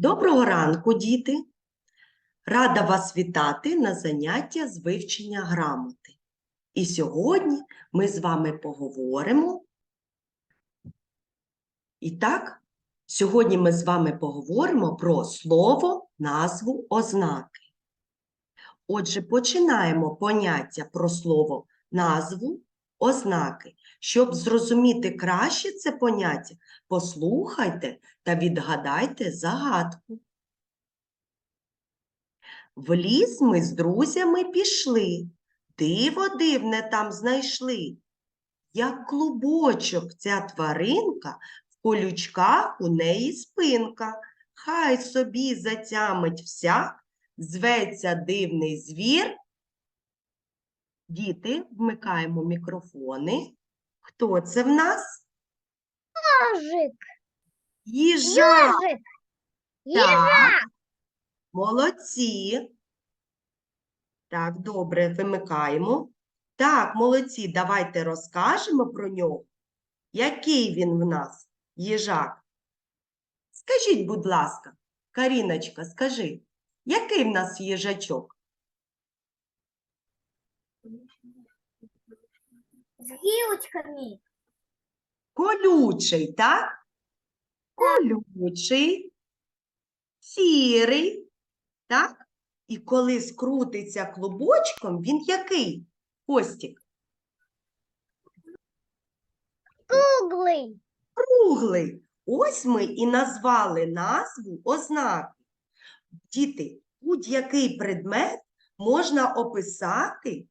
Доброго ранку, діти! Рада вас вітати на заняття з вивчення грамоти. І сьогодні ми з вами поговоримо. І так, сьогодні ми з вами поговоримо про слово, назву, ознаки. Отже, починаємо поняття про слово, назву, ознаки. Щоб зрозуміти краще це поняття, послухайте та відгадайте загадку. В ліс ми з друзями пішли, диво дивне там знайшли. Як клубочок ця тваринка, в колючках у неї спинка. Хай собі затямить всяк, зветься дивний звір. Діти, вмикаємо мікрофони. Хто це в нас? Ежик, Їжак. ежик, Так, молодці. Так, добре, вимикаємо. Так, молодці, давайте розкажемо про нього. Який він в нас, їжак? Скажіть, будь ласка, Каріночка, скажи, який в нас їжачок? С гілочками. Колючий, так? Колючий, сірий, так? І коли скрутиться клубочком, він який? Костік? Круглий. Круглий. Ось ми і назвали назву ознаки. Діти, будь-який предмет можна описати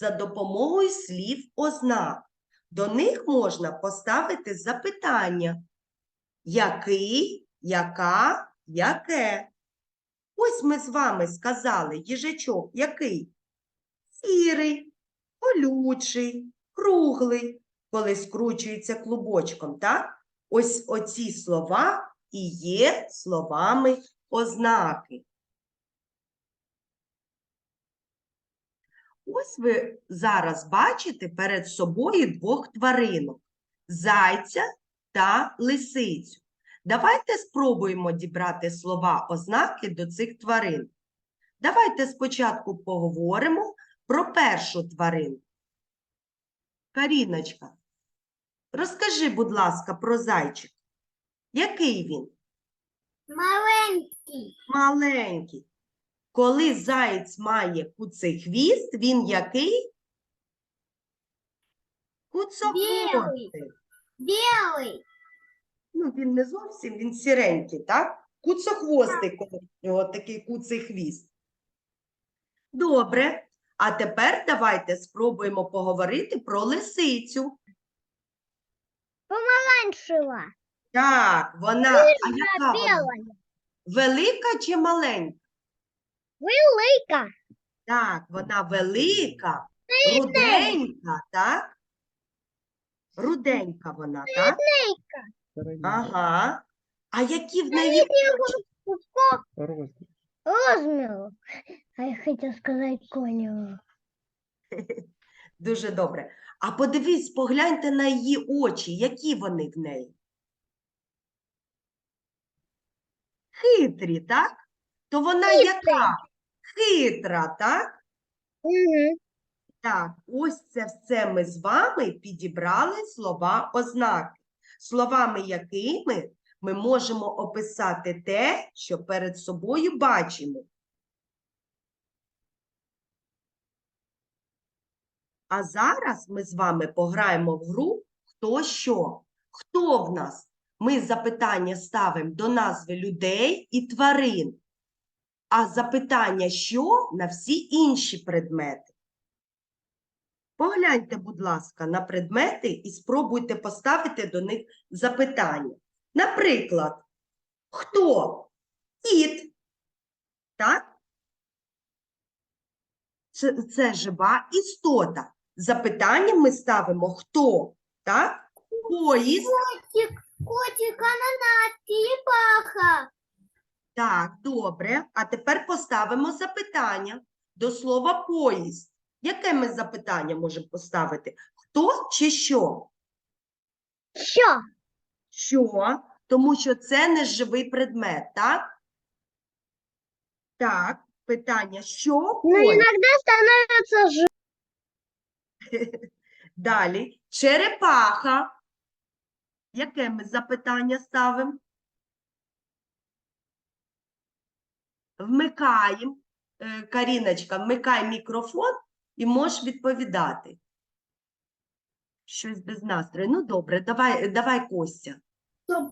за допомогою слів ознак. До них можна поставити запитання. Який, яка, яке. Ось ми з вами сказали їжачок який? Сірий, колючий, круглий, коли скручується клубочком, так? Ось оці слова і є словами ознаки. Ось ви зараз бачите перед собою двох тваринок зайця та лисицю. Давайте спробуємо дібрати слова ознаки до цих тварин. Давайте спочатку поговоримо про першу тварину. Каріночка, розкажи, будь ласка, про зайчик. Який він? Маленький. Маленький. Коли заєць має куций хвіст, він який? Куцохвостий. Білий. Ну, він не зовсім, він сіренький, так? Куцохвостий, коли в нього такий куций хвіст. Добре. А тепер давайте спробуємо поговорити про лисицю. Помаранчева. Так, вона, а яка вона? Велика чи маленька? Велика. Так, вона велика, руденька, так? Руденька вона, так? Ага. А які в неї Розміру. А я хотів сказати коню. Дуже добре. А подивись, погляньте на її очі, які вони в неї. Хитрі, так? То вона яка? Хитра, так? Угу. Так, ось це все ми з вами підібрали слова ознаки, словами якими ми можемо описати те, що перед собою бачимо. А зараз ми з вами пограємо в гру «Хто що?». Хто в нас? Ми запитання ставимо до назви людей і тварин, а запитання «що?» на всі інші предмети. Погляньте, будь ласка, на предмети і спробуйте поставити до них запитання. Наприклад, хто? Кіт. Так? Це, це жива істота. Запитання ми ставимо хто? Так? Поїзд. Котик, котик, ананас, черепаха. Так, добре. А тепер поставимо запитання до слова поїзд. Яке ми запитання можемо поставити? Хто чи що? Що? Що? Тому що це не живий предмет, так? Так, питання, що Но ходить? иногда становится. Далі. Черепаха. Яке ми запитання ставимо? Вмикаємо. Е, Каріночка, вмикай мікрофон і можеш відповідати. Щось без настрою. Ну, добре, давай, давай Костя. Кто?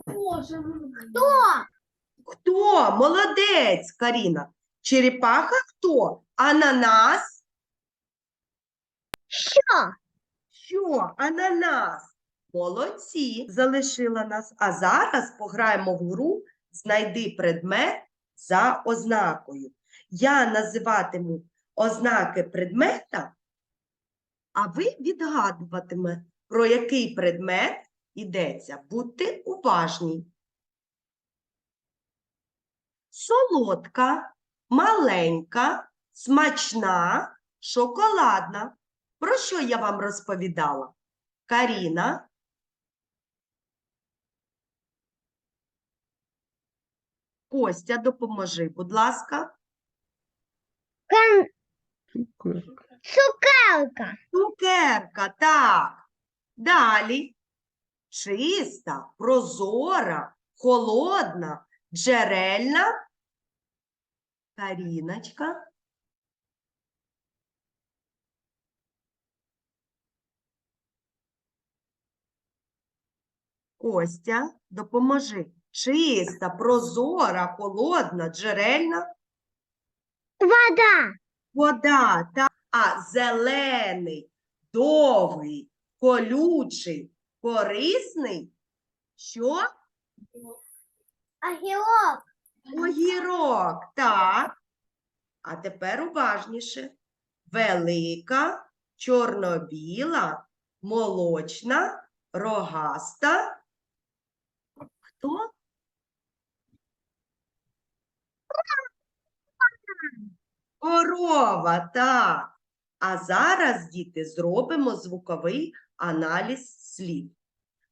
Хто? Молодець, Каріна. Черепаха хто? Ананас? Що? Що? Ананас. Молодці, залишила нас. А зараз пограємо в гру Знайди предмет за ознакою. Я називатиму ознаки предмета, а ви відгадуватиме, про який предмет йдеться. Будьте уважні. Солодка, маленька, смачна, шоколадна. Про що я вам розповідала? Каріна, Костя, допоможи, будь ласка. Цукерка. Цукерка, так. Далі. Чиста, прозора, холодна, джерельна. Каріночка. Костя, допоможи. Чиста, прозора, холодна, джерельна. Вода. Вода, та, а зелений, довгий, колючий, корисний. Що? Огірок. Огірок, так. А тепер уважніше. Велика, чорно-біла, молочна, рогаста. Хто? Корова, так. А зараз, діти, зробимо звуковий аналіз слів.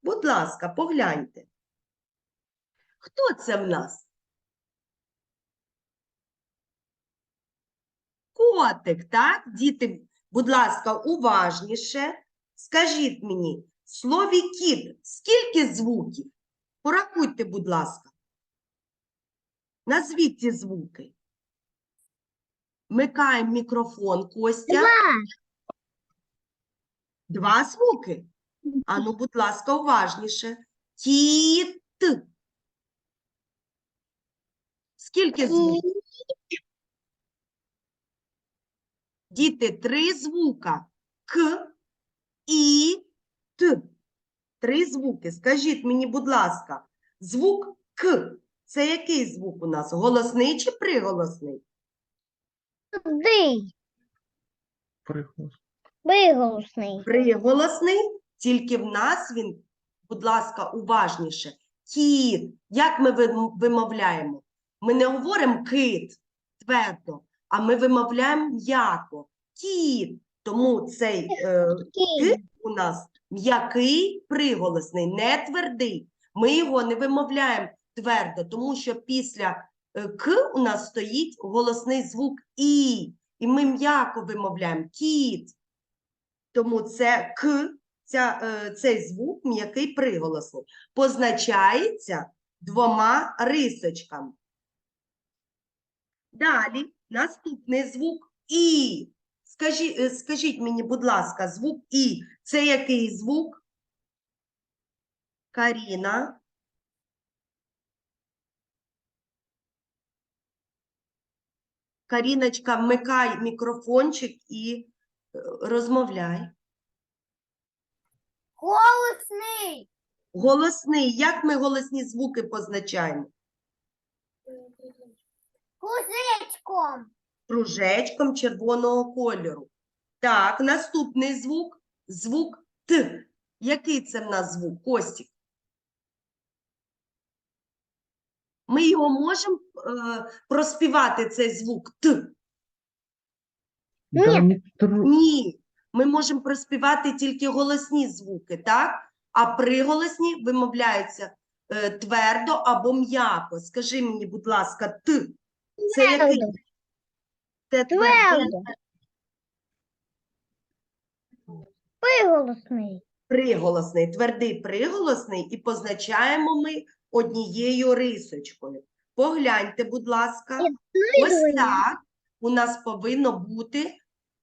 Будь ласка, погляньте. Хто це в нас? Котик, так? Діти, будь ласка, уважніше. Скажіть мені, в слові кіт скільки звуків? Порахуйте, будь ласка. Назвіть ці звуки. Вмикаємо мікрофон, Костя. Два. Два звуки? Ану, будь ласка, уважніше. Кіт. Скільки звуків? Діти, три звука. К, І, Т. Три звуки. Скажіть мені, будь ласка, звук К. Це який звук у нас? Голосний чи приголосний? Дий. Приголос. Виголосний. Приголосний, тільки в нас він, будь ласка, уважніше. Кіт. Як ми вимовляємо? Ми не говоримо кит твердо, а ми вимовляємо м'яко. Кіт. Тому цей е, Кінь. У нас м'який приголосний, не твердий. Ми його не вимовляємо твердо, тому що після е, к у нас стоїть голосний звук і, і ми м'яко вимовляємо кіт. Тому це к, ця, е, цей звук м'який приголосний, позначається двома рисочками. Далі наступний звук і. Скажіть, е, скажіть мені, будь ласка, звук І. Це який звук? Каріна. Каріночка, вмикай мікрофончик і е, розмовляй. Голосний. Голосний. Як ми голосні звуки позначаємо? Кузечком. Кружечком червоного кольору. Так, наступний звук звук Т. Який це в нас звук, Костік? Ми його можемо проспівати цей звук Т? Тру- Ні. Ми можемо проспівати тільки голосні звуки, так? А приголосні вимовляються е, твердо або м'яко. Скажи мені, будь ласка, Т. Це який? Твердо. Це Твердо. Приголосний. приголосний, твердий приголосний, і позначаємо ми однією рисочкою. Погляньте, будь ласка, ось так у нас повинно бути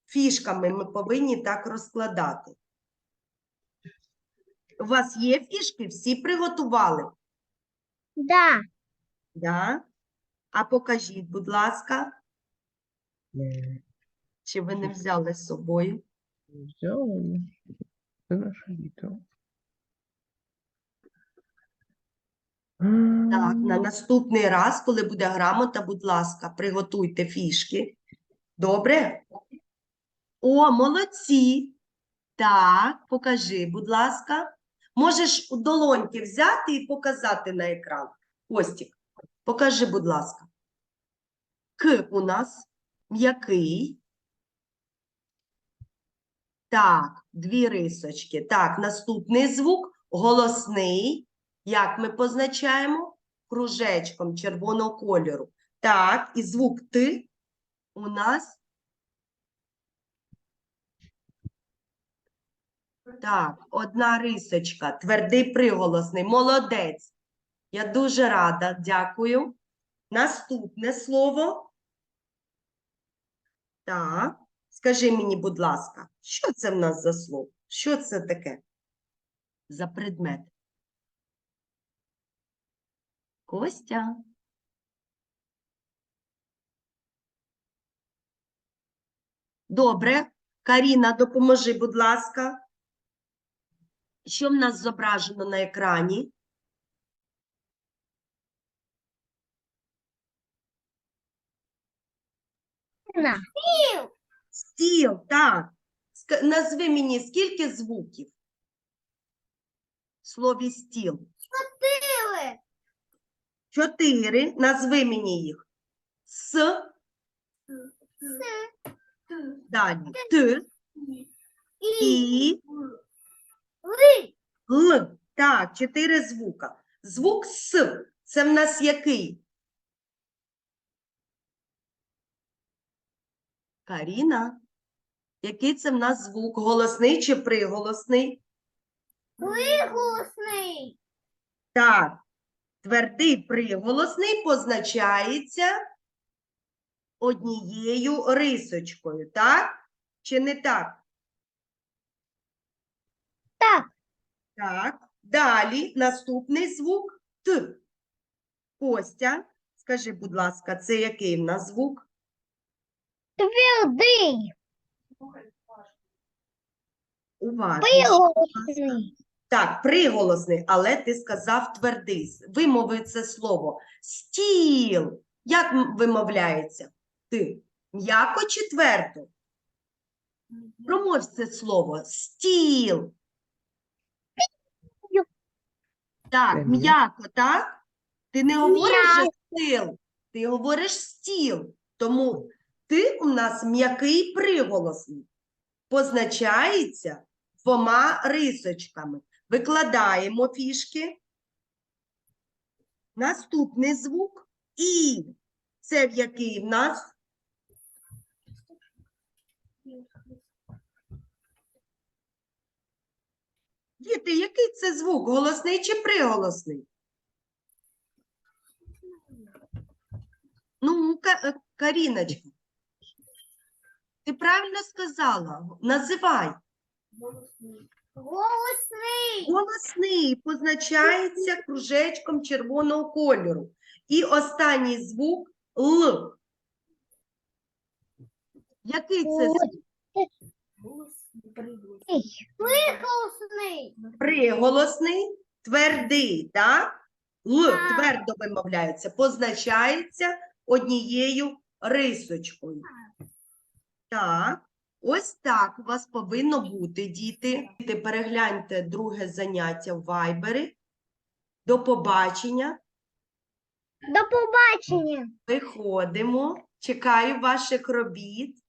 фішками. Ми повинні так розкладати. У вас є фішки? Всі приготували? Да. Да? А покажіть, будь ласка, чи ви не взяли з собою? Взяли. Це наше відео. Так, на наступний раз, коли буде грамота, будь ласка, приготуйте фішки. Добре? О, молодці. Так, покажи, будь ласка. Можеш у долоньки взяти і показати на екран. Костік, покажи, будь ласка. К у нас м'який. Так, дві рисочки. Так, наступний звук голосний. Як ми позначаємо? Кружечком червоного кольору. Так, і звук Т у нас. Так, одна рисочка, твердий приголосний. Молодець. Я дуже рада, дякую. Наступне слово. Так, скажи мені, будь ласка, що це в нас за слово? Що це таке? За предмет? Костя. Добре. Каріна, допоможи, будь ласка. Що в нас зображено на екрані? На. Стіл, так. Назви мені, скільки звуків? В слові стіл. Чотири. Назви мені їх. С, далі. Т, І, Л. Так, чотири звука. Звук С. Це в нас який? Каріна. Який це в нас звук? Голосний чи приголосний? Приголосний. Так. Твердий приголосний позначається однією рисочкою, так? Чи не так? Так. Так. Далі наступний звук Т. Костя, скажи, будь ласка, це який в нас звук? Твердий. Уважніше. Приголосний. Так, приголосний, але ти сказав твердий. Вимови це слово. Стіл. Як вимовляється? Ти. М'яко чи твердо? Промовь це слово. Стіл. Так, м'яко, так? Ти не говориш стіл, ти говориш стіл. Тому ти у нас м'який приголосний. Позначається двома рисочками. Викладаємо фішки. Наступний звук І. Це в який в нас? Діти, який це звук? Голосний чи приголосний? Ну, Ка- Каріночка, ти правильно сказала. Називай. Голосний. Голосний позначається кружечком червоного кольору. І останній звук Л. Який це звук? Приголосний. Приголосний, твердий, так? Л твердо вимовляється, позначається однією рисочкою. Так, ось так у вас повинно бути, діти. Діти, перегляньте друге заняття в Вайбері. До побачення. До побачення. Виходимо. Чекаю ваших робіт.